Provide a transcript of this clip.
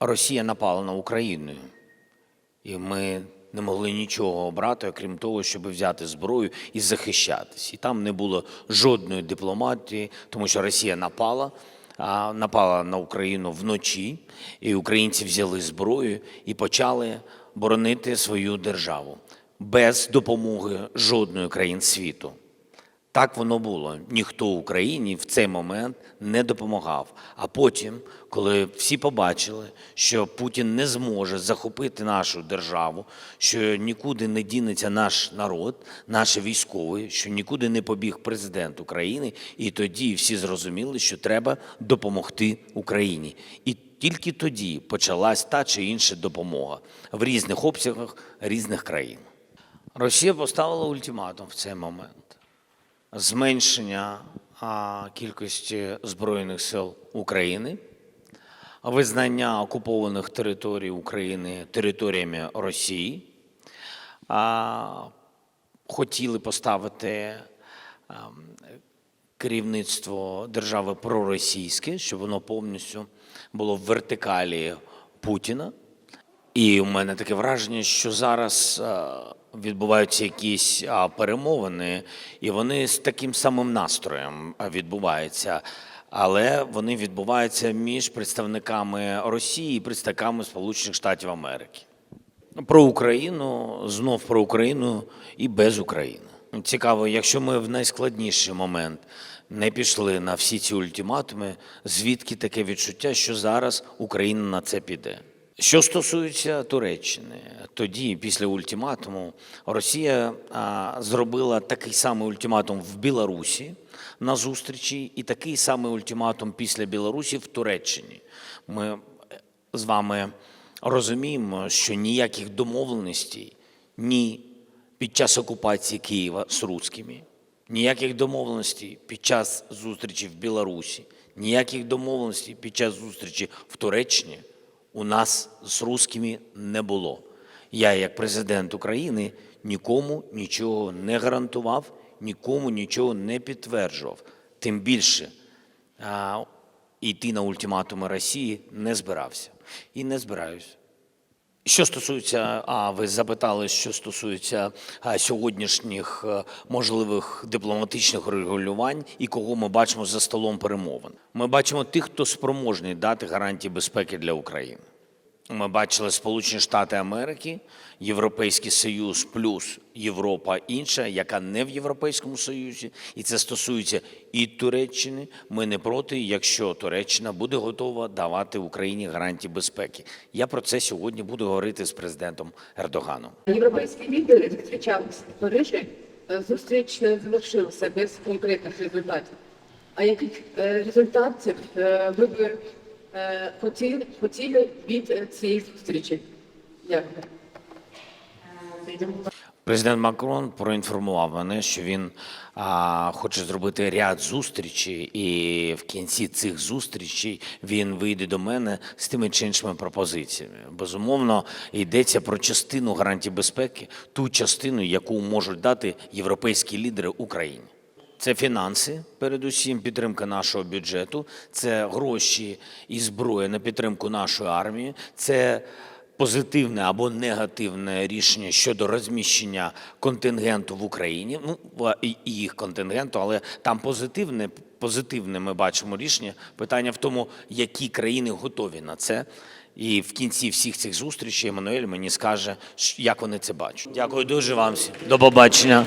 Росія напала на Україну, і ми не могли нічого обрати, окрім того, щоб взяти зброю і захищатись. І там не було жодної дипломатії, тому що Росія напала, напала на Україну вночі, і українці взяли зброю і почали боронити свою державу без допомоги жодної країн світу. Так воно було. Ніхто Україні в цей момент не допомагав. А потім, коли всі побачили, що Путін не зможе захопити нашу державу, що нікуди не дінеться наш народ, наші військові, що нікуди не побіг президент України, і тоді всі зрозуміли, що треба допомогти Україні. І тільки тоді почалась та чи інша допомога в різних обсягах різних країн. Росія поставила ультиматум в цей момент зменшення кількості Збройних сил України, визнання окупованих територій України територіями Росії. Хотіли поставити керівництво держави проросійське, щоб воно повністю було в вертикалі Путіна. І у мене таке враження, що зараз е, відбуваються якісь перемовини, і вони з таким самим настроєм відбуваються. Але вони відбуваються між представниками Росії і представниками Сполучених Штатів Америки. Про Україну, знов про Україну і без України. Цікаво, якщо ми в найскладніший момент не пішли на всі ці ультиматуми, звідки таке відчуття, що зараз Україна на це піде? Що стосується Туреччини, тоді, після ультиматуму, Росія зробила такий самий ультиматум в Білорусі на зустрічі, і такий самий ультиматум після Білорусі в Туреччині. Ми е, з вами розуміємо, що ніяких домовленостей ні під час окупації Києва з русскими, ніяких домовленостей під час зустрічі в Білорусі, ніяких домовленостей під час зустрічі в Туреччині у нас з русскими не було. Я, як президент України, нікому нічого не гарантував, нікому нічого не підтверджував. Тим більше йти на ультиматуми Росії не збирався і не збираюся. Що стосується, а ви запитали, що стосується сьогоднішніх е, можливих дипломатичних регулювань і кого ми бачимо за столом перемовин. Ми бачимо тих, хто спроможний дати гарантії безпеки для України. Ми бачили Сполучені Штати Америки, Європейський Союз плюс Європа інша, яка не в Європейському Союзі, і це стосується і Туреччини. Ми не проти, якщо Туреччина буде готова давати Україні гарантії безпеки. Я про це сьогодні буду говорити з президентом Ердоганом. Європейські лідери зустрічалися в Парижі. Е, Зустріч не завершилася без конкретних результатів. А яких е, результатів е, ви хотіли, хотіли від е, цієї зустрічі? Дякую. Президент Макрон проінформував мене, що він а, хоче зробити ряд зустрічей, і в кінці цих зустрічей він вийде до мене з тими чи іншими пропозиціями. Безумовно, йдеться про частину гарантій безпеки, ту частину, яку можуть дати європейські лідери Україні. Це фінанси, передусім, підтримка нашого бюджету, це гроші і зброя на підтримку нашої армії, це позитивне або негативне рішення щодо розміщення контингенту в Україні, ну і їх контингенту, але там позитивне, позитивне ми бачимо рішення. Питання в тому, які країни готові на це. І в кінці всіх цих зустрічей Еммануель мені скаже, як вони це бачать. Дякую дуже вам всім. До побачення.